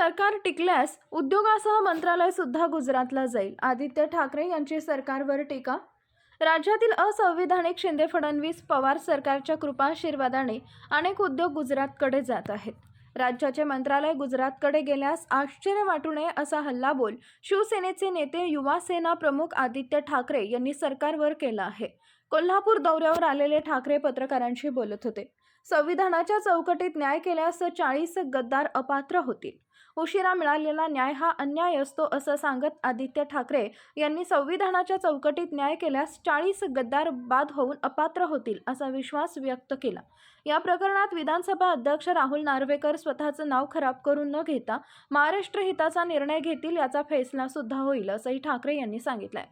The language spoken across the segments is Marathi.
सरकार टिकल्यास उद्योगासह मंत्रालय सुद्धा गुजरातला जाईल. आदित्य ठाकरे यांची सरकारवर टीका? राज्यातील असंविधानिक शिंदे फडणवीस पवार सरकारच्या कृपाशीर्वादाने अनेक उद्योग गुजरातकडे जात आहेत. राज्याचे मंत्रालय गुजरातकडे गेल्यास आश्चर्य वाटू नये असा हल्लाबोल शिवसेनेचे नेते युवा सेना प्रमुख आदित्य ठाकरे यांनी सरकारवर केला आहे. कोल्हापूर दौऱ्यावर आलेले ठाकरे पत्रकारांशी बोलत होते. संविधानाच्या चौकटीत न्याय केल्यास चाळीस गद्दार अपात्र होतील. उशिरा मिळालेला न्याय हा अन्याय असतो असं सांगत आदित्य ठाकरे यांनी संविधानाच्या चौकटीत न्याय केल्यास चाळीस गद्दार बाद होऊन अपात्र होतील असा विश्वास व्यक्त केला. या प्रकरणात विधानसभा अध्यक्ष राहुल नार्वेकर स्वतःचं नाव खराब करून न घेता महाराष्ट्र हिताचा निर्णय घेतील याचा फैसला सुद्धा होईल असंही ठाकरे यांनी सांगितलंय.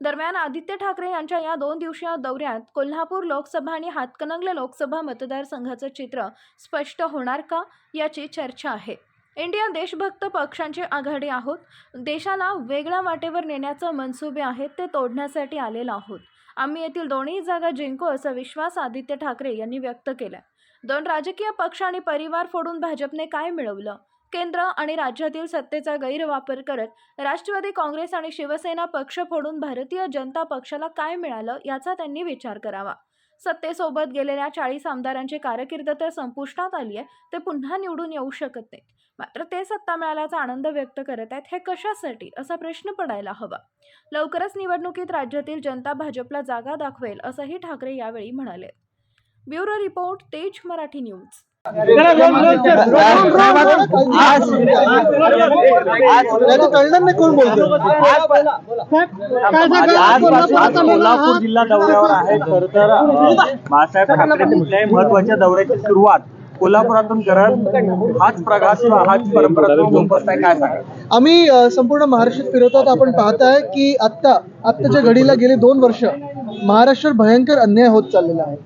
दरम्यान आदित्य ठाकरे यांच्या या दोन दिवसीय दौऱ्यात कोल्हापूर लोकसभा आणि हातकणंगले लोकसभा मतदारसंघाचं चित्र स्पष्ट होणार का याची चर्चा आहे. इंडिया देशभक्त पक्षांची आघाडी आहोत. देशाला वेगळ्या वाटेवर नेण्याचं मनसुबे आहेत ते तोडण्यासाठी आलेलो आहोत. आम्ही येथील दोन्ही जागा जिंकू असा विश्वास आदित्य ठाकरे यांनी व्यक्त केला. दोन राजकीय पक्ष आणि परिवार फोडून भाजपने काय मिळवलं? केंद्र आणि राज्यातील सत्तेचा गैरवापर करत राष्ट्रवादी काँग्रेस आणि शिवसेना पक्ष फोडून भारतीय जनता पक्षाला काय मिळालं याचा त्यांनी विचार करावा. सत्तेसोबत गेलेल्या चाळीस आमदारांची कारकीर्द तर संपुष्टात आली आहे ते पुन्हा निवडून येऊ शकत नाहीत. मात्र ते सत्ता मिळाल्याचा आनंद व्यक्त करत आहेत हे कशासाठी? असा प्रश्न पडायला हवा. लवकरच निवडणुकीत राज्यातील जनता भाजपला जागा दाखवेल असंही ठाकरे यावेळी म्हणाले. ब्युरो रिपोर्ट तेज मराठी न्यूज. कोल्हापूर जिल्हा दौऱ्यावर आहे खर तर बाळासाहेब ठाकरे कुठल्याही महत्त्वाच्या दौऱ्याची सुरुवात कोल्हापुरातून करत हाच प्रघात हाच परंपरा जोपासताय काय सांगा आम्ही संपूर्ण महाराष्ट्रात फिरवतात आपण पाहताय की आत्ता आत्ताच्या घडीला गेले दोन वर्ष महाराष्ट्रात भयंकर अन्याय होत चाललेला आहे.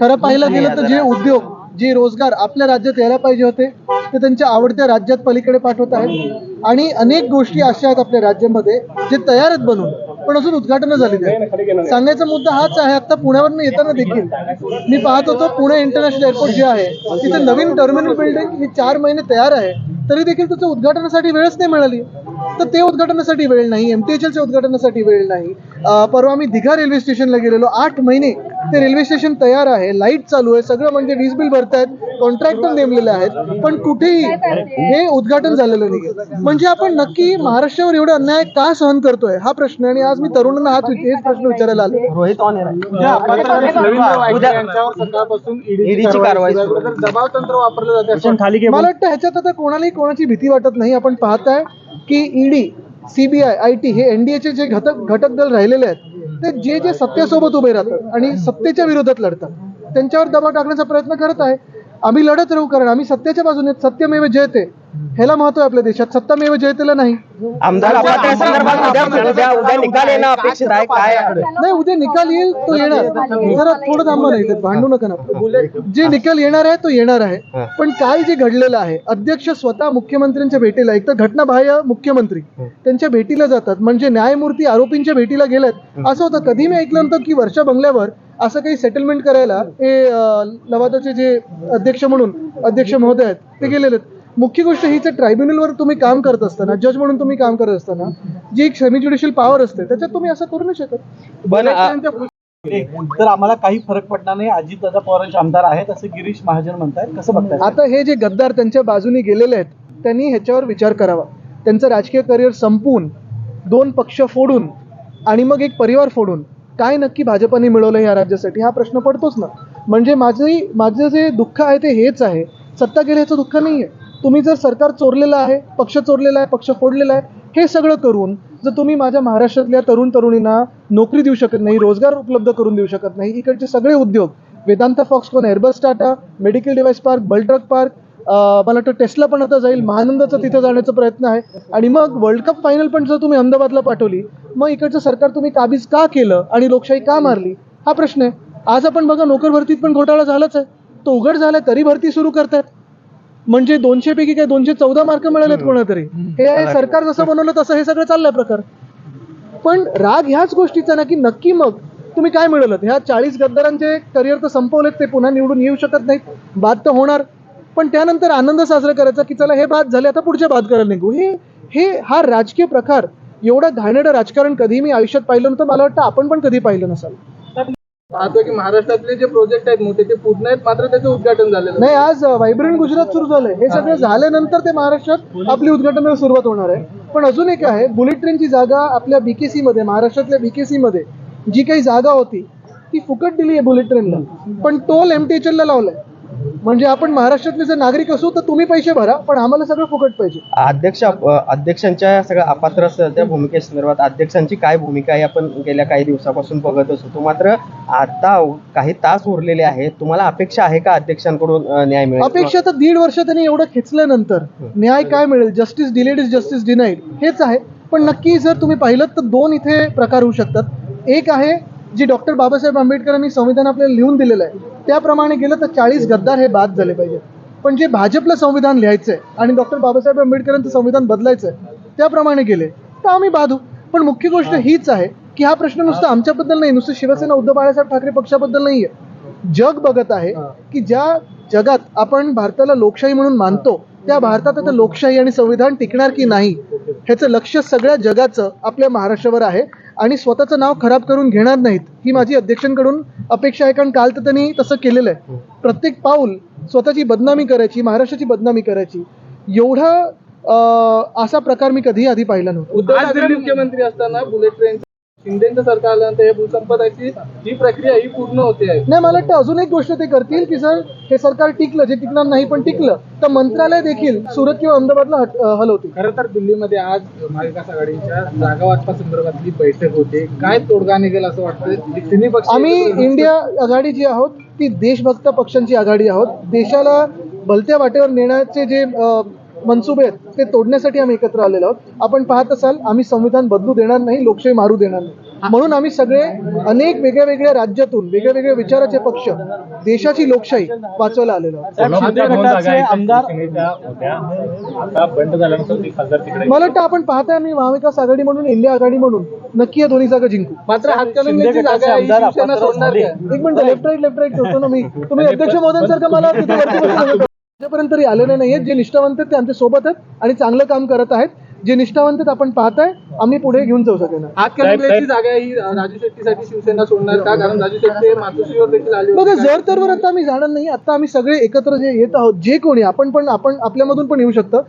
खरं पाहिलं गेलं तर जे उद्योग जे रोजगार आपल्या राज्यात यायला पाहिजे होते ते त्यांच्या आवडत्या राज्यात पलीकडे पाठवत आहेत. आणि अनेक गोष्टी अशा आहेत आपल्या राज्यामध्ये जे तयार आहेत बनून पण अजून उद्घाटन झाली नाही. सांगायचा मुद्दा हाच आहे आता पुण्यावर येताना देखील. मी पाहत होतो पुणे इंटरनॅशनल एअरपोर्ट जे आहे तिथे नवीन टर्मिनल बिल्डिंग ही चार महिने तयार आहे. तरी देखील तुझं उद्घाटनासाठी वेळच नाही मिळाली. तर ते उद्घाटनासाठी वेळ नाही एमटीएचएलच्या उद्घाटनासाठी वेळ नाही. परवा आम्ही दिघा रेल्वे स्टेशनला गेलेलो आठ महिने. ते रेल्वे स्टेशन तयार आहे लाइट चालू आहे सगळं म्हणजे वीज बिल भरतायत कॉन्ट्रॅक्टर नेमलेले आहेत पण कुठेही हे उद्घाटन झालेलं नाही म्हणजे आपण नक्की महाराष्ट्रावर एवढे अन्याय का सहन करतोय? हा प्रश्न. आणि आज मी तरुणांना हाच हेच प्रश्न विचारायला आलो रोहित ऑन सकाळपासून ईडीची कारवाई सुरू. दबाव तंत्र वापरलं जाते. खाली घे मला वाटतं ह्याच्यात आता कोणालाही कोणाची भीती वाटत नाही. आपण पाहताय की ईडी सीबीआय आय टी हे एनडीएचे जे घटक घटक दल राहिलेले आहेत ते जे जे सत्तेसोबत उभे राहतात आणि सत्तेच्या विरोधात लढतात त्यांच्यावर दबाव टाकण्याचा प्रयत्न करत आहे. आम्ही लढत राहू कारण आम्ही सत्तेच्या बाजूने सत्यमेव जयते ह्याला महत्त्व आहे आपल्या देशात. सत्तामेव जयतेला नाही. आमदार नाही उद्या निकाल येईल तो येणार. जरा थोडं थांबा नाही भांडू नका ना जे निकाल येणार आहे तो येणार आहे. पण काल जे घडलेलं आहे अध्यक्ष स्वतः मुख्यमंत्र्यांच्या भेटीला एक तर घटनाबाह्य मुख्यमंत्री त्यांच्या भेटीला जातात. म्हणजे न्यायमूर्ती आरोपींच्या भेटीला गेलेत असं होतं. कधी मी ऐकलं नव्हतं की वर्षा बंगल्यावर असं काही सेटलमेंट करायला हे लवादाचे जे अध्यक्ष म्हणून अध्यक्ष महोदय आहेत ते गेलेले आहेत मुख्य गोष्ट हीच ट्रायब्युनलवर तुम्ही काम करत असताना जज म्हणून तुम्ही काम करत असताना जी एक सेमी ज्युडिशियल पॉवर असते त्याच्यात तुम्ही असं करू नाही शकत. तर आम्हाला काही फरक पडणार नाही. अजितदादा पवारांचे आमदार आहेत असं गिरीश महाजन म्हणतायत. कसं बघताय? आता हे जे गद्दार त्यांच्या बाजूने गेलेले आहेत त्यांनी ह्याच्यावर विचार करावा. त्यांचं राजकीय करिअर संपवून दोन पक्ष फोडून आणि मग एक परिवार फोडून काय नक्की भाजपाने मिळवलं या राज्यासाठी हा प्रश्न पडतोच ना. म्हणजे माझी माझं जे दुःख आहे ते हेच आहे. सत्ता गेल्याचं दुःख नाही आहे तुम्ही जर सरकार चोरलेलं आहे पक्ष चोरलेला आहे पक्ष फोडलेला आहे हे सगळं करून जर तुम्ही माझ्या महाराष्ट्रातल्या तरुण तरुणींना नोकरी देऊ शकत नाही रोजगार उपलब्ध करून देऊ शकत नाही इकडचे सगळे उद्योग Vedanta Foxconn Airbus Tata medical device park bulk drug park मला वाटतं टेस्ला पण आता जाईल महानंदाचा तिथे जाण्याचा प्रयत्न आहे. आणि मग वर्ल्ड कप फायनल पण जर तुम्ही अहमदाबादला पाठवली मग इकडचं सरकार तुम्ही काबीज का केलं आणि लोकशाही का मारली? हा प्रश्न आहे. आज आपण बघा नोकर भरतीत पण घोटाळा झालाच आहे. तो उघड झाला तरी भरती सुरू करतात म्हणजे दोनशे पैकी काय दोनशे चौदा मार्क मिळालेत कोणा तरी हे सरकार जसं बनवलं तसं हे सगळं चाललंय प्रकार. पण राग ह्याच गोष्टीचा ना की नक्की मग तुम्ही काय मिळवलं ह्या चाळीस गद्दारांचे करिअर तर संपवलेत ते पुन्हा निवडून येऊ शकत नाहीत. बाद तर होणार. पण त्यानंतर आनंद साजरा करायचा की चला हे बाद झाले आता पुढच्या बाद करायला निघू. हे हे हा राजकीय प्रकार एवढं घाणेरडं राजकारण कधी मी आयुष्यात पाहिलं नव्हतं. मला वाटतं आपण पण कधी पाहिलं नसाल. पाहतो की महाराष्ट्रातले जे प्रोजेक्ट आहेत मोठे ते पूर्ण आहेत मात्र त्याचं उद्घाटन झालेलं नाही आज व्हायब्रंट गुजरात सुरू झालंय. हे सगळं झाल्यानंतर ते महाराष्ट्रात आपली उद्घाटनाला सुरुवात होणार आहे. पण अजून एक आहे बुलेट ट्रेनची जागा आपल्या बीकेसी मध्ये महाराष्ट्रातल्या बीकेसी मध्ये जी काही जागा होती ती फुकट दिली आहे बुलेट ट्रेनला पण टोल एमटीएचएल ला लावलाय. म्हणजे आपण महाराष्ट्रातले जर नागरिक असू तर तुम्ही पैसे भरा पण आम्हाला सगळं फुकट पाहिजे. अध्यक्ष अध्यक्षांच्या सगळ्या अपात्र भूमिकेसंदर्भात अध्यक्षांची काय भूमिका आहे आपण गेल्या काही दिवसापासून बघतच होतो मात्र आता काही तास उरलेले आहेत. तुम्हाला अपेक्षा आहे का अध्यक्षांकडून न्याय मिळेल? अपेक्षा तर दीड वर्ष त्यांनी एवढं खेचल्यानंतर न्याय काय मिळेल? Justice delayed is justice denied हेच आहे. पण नक्की जर तुम्ही पाहिलं तर दोन इथे प्रकार होऊ शकतात. एक आहे जी डॉक्टर बाबासाहेब आंबेडकरांनी संविधान आपल्याला लिहून दिलेलं आहे. त्याप्रमाणे गेलं तर चाळीस गद्दार हे बाद झाले पाहिजे. पण जे भाजपला संविधान लिहायचंय आणि डॉक्टर बाबासाहेब आंबेडकरांचं संविधान बदलायचंय त्याप्रमाणे गेले. तर आम्ही बाधू. पण मुख्य गोष्ट हीच आहे की हा प्रश्न नुसता आमच्याबद्दल नाही नुसतं शिवसेना उद्धव बाळासाहेब ठाकरे पक्षाबद्दल नाहीये. जग बघत आहे की ज्या जगात आपण भारताला लोकशाही म्हणून मानतो त्या भारतात आता लोकशाही आणि संविधान टिकणार की नाही ह्याचं लक्ष सगळ्या जगाचं आपल्या महाराष्ट्रावर आहे. आणि स्वतःचं नाव खराब करून घेणार नाहीत ही माझी अध्यक्षांकडून अपेक्षा आहे कारण काल तर त्यांनी तसं केलेलं आहे. प्रत्येक पाऊल स्वतःची बदनामी करायची महाराष्ट्राची बदनामी करायची. एवढा असा प्रकार मी कधीही आधी पाहिला नव्हता. उद्धव ठाकरे मुख्यमंत्री असताना बुलेट ट्रेन शिंदेचं सरकार आल्यानंतर हे भूसंपदाची जी प्रक्रिया ही पूर्ण होते. आहे नाही मला वाटतं अजून एक गोष्ट ते करतील की जर हे सरकार टिकलं जे टिकणार नाही पण टिकलं तर मंत्रालय देखील सुरत किंवा अहमदाबादला हट- अं, हलवतील. खरं तर दिल्लीमध्ये आज महाविकास आघाडीच्या जागा वाटपासंदर्भातली बैठक होते. काय तोडगा निघेल असं वाटतं तिन्ही पक्ष आम्ही इंडिया आघाडी जी आहोत ती देशभक्त पक्षांची आघाडी आहोत. देशाला भलत्या वाटेवर नेण्याचे जे मनसुबे आहेत ते तोडण्यासाठी आम्ही एकत्र आलेलो आहोत. आपण पाहत असाल आम्ही संविधान बदलू देणार नाही लोकशाही मारू देणार नाही. म्हणून आम्ही सगळे अनेक वेगळ्या वेगळ्या राज्यातून वेगळ्या वेगळ्या विचाराचे पक्ष देशाची लोकशाही वाचवायला आलेलो मला वाटतं आपण पाहताय आम्ही महाविकास आघाडी म्हणून इंडिया आघाडी म्हणून नक्की या दोन्ही जागा जिंकू. मात्र ही एक minute left right left right करतो ना मी. तुम्ही अध्यक्ष महोदयांसारखं मला आतापर्यंत तरी आलेले नाहीयेत. जे निष्ठावंत आहेत ते आमच्यासोबत आहेत आणि चांगलं काम करत आहेत. जे निष्ठावंत आहेत आपण पाहताय. आम्ही पुढे घेऊन जाऊ हातकणंगलेची जागा आहे, ही राजू शेट्टीसाठी शिवसेना सोडणार का? कारण राजू शेट्टी हे मातोश्रीवर देखील आले बघा होते. जर तरवर आता आम्ही जाणार नाही. आता आम्ही सगळे एकत्र जे येत आहोत जे कोणी आपण पण आपण आपल्यामधून पण येऊ शकतं.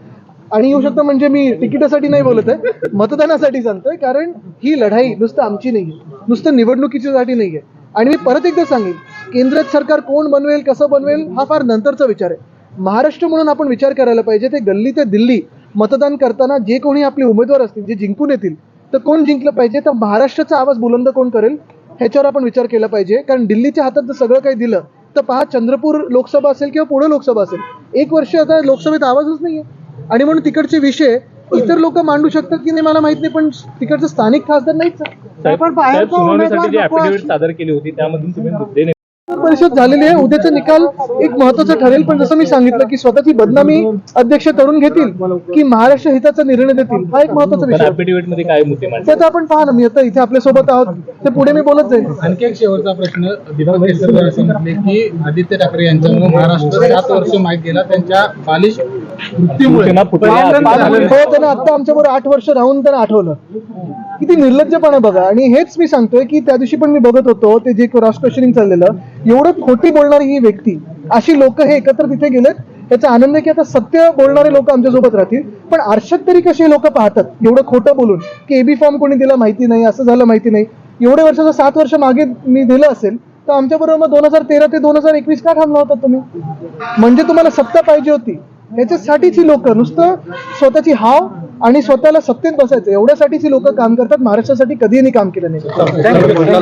आणि येऊ शकतं म्हणजे मी तिकिटासाठी नाही बोलत आहे. मतदानासाठी सांगतोय. कारण ही लढाई नुसतं आमची नाहीये. नुसतं निवडणुकीच्यासाठी नाहीये. आणि मी परत एकदा सांगेन केंद्रात सरकार कोण बनवेल कसं बनवेल हा फार नंतरचा विचार आहे. महाराष्ट्र म्हणून आपण विचार करायला पाहिजे ते गल्ली ते दिल्ली मतदान करताना जे कोणी आपले उमेदवार असतील जे जिंकून येतील तर कोण जिंकलं पाहिजे तर महाराष्ट्राचा आवाज बुलंद कोण करेल ह्याच्यावर आपण विचार केला पाहिजे कारण दिल्लीच्या हातात जर सगळं काही दिलं तर पहा चंद्रपूर लोकसभा असेल किंवा पुणे लोकसभा असेल एक वर्ष आता लोकसभेत आवाजच नाहीये आणि म्हणून तिकडचे विषय इतर लोक मांडू शकतात की नाही मला माहीत नाही पण तिकडचं स्थानिक खासदार नाहीच आहे. पण. सादर केली होती त्यामधून तुम्ही परिषद झालेली आहे. उद्याचा निकाल एक महत्त्वाचा ठरेल. पण जसं मी सांगितलं की स्वतःची बदनामी अध्यक्ष करून घेतील की महाराष्ट्र हिताचा निर्णय देतील हा एक महत्त्वाचा विषय. आहे. ऍफिडेव्हिटमध्ये काय मुद्दे मांडले? त्याचं आपण पहा ना मी आता इथे आपल्यासोबत आहोत. ते पुढे मी बोलत जाईल आणखी एक शेवटचा प्रश्न. की आदित्य ठाकरे यांच्यामुळे महाराष्ट्र सात वर्ष माहीत गेला. त्यांच्या बालिश मृत्यूमुळे हो त्यांना आता आमच्याबरोबर आठ वर्ष राहून त्यांना आठवलं. किती निर्लज्जपणा बघा. आणि हेच मी सांगतोय की त्या दिवशी पण मी बघत होतो ते जे क्रॉस क्वेश्चनिंग चाललेलं एवढं खोटी बोलणारी ही व्यक्ती अशी लोक हे एकत्र तिथे गेलेत याचा आनंद आहे की आता सत्य बोलणारे लोक आमच्यासोबत राहतील. पण आरशात तरी कसे लोक पाहतात? एवढं खोटं बोलून की एबी फॉर्म कोणी दिला माहिती नाही असं झालं माहिती नाही. एवढ्या वर्षाचं सात वर्ष मागे मी दिलं असेल तर आमच्या बरोबर मग दोन हजार तेरा ते दोन हजार एकवीस का थांबला होता तुम्ही? म्हणजे तुम्हाला सत्ता पाहिजे होती. याच्यासाठीच ही लोक नुसतं स्वतःची हाव आणि स्वतःला सत्तेत बसायचं. एवढ्यासाठीच ही लोक काम करतात. महाराष्ट्रासाठी कधीही काम केलं नाही.